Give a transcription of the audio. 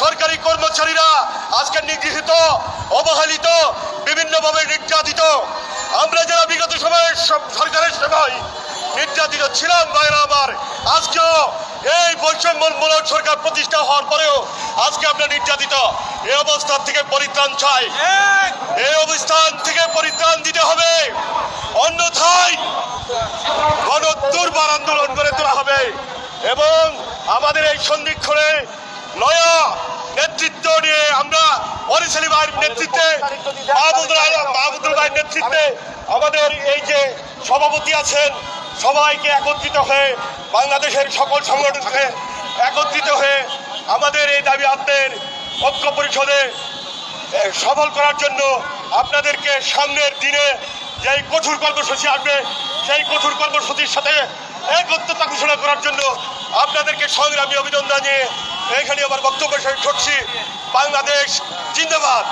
সরকারি কর্মচারীরা আজকে নিগৃহীত, অবহেলিত, বিভিন্নভাবে নির্যাতিত। আমরা যারা বিগত সময়ে সরকারের সময় নির্যাতিত ছিলাম বাইরে আমার, আজকেও এই বৈষম্যমূলক সরকার প্রতিষ্ঠা হওয়ার পরেও আজকে আমরা নির্যাতিত। এই অবস্থান থেকে পরিত্রাণ চাই। এই অবস্থান থেকে পরিত্রাণ দিতে হবে। অন্যথায় গণ দুর্বার আন্দোলন করে তোলা হবে। এবং আমাদের এই সন্ধিক্ষণে নয়া নেতৃত্ব নিয়ে আমরা অরিসালি ভাইয়ের নেতৃত্বে মাহমুদুল আলম মাহমুদুল ভাইয়ের নেতৃত্বে আমাদের এই যে সভাপতি আছেন, সবাইকে একত্রিত হয়ে বাংলাদেশের সকল সংগঠনকে একত্রিত হয়ে আমাদের এই দাবি আত্মের ঐক্য পরিষদে সফল করার জন্য আপনাদেরকে সামনের দিনে যেই কঠোর কর্মসূচি আসবে, সেই কঠোর কর্মসূচির সাথে একত্রতা ঘোষণা করার জন্য আপনাদেরকে সংগ্রামী অভিনন্দন জানিয়ে এখানে আমার বক্তব্য শেষ করছি। বাংলাদেশ জিন্দাবাদ।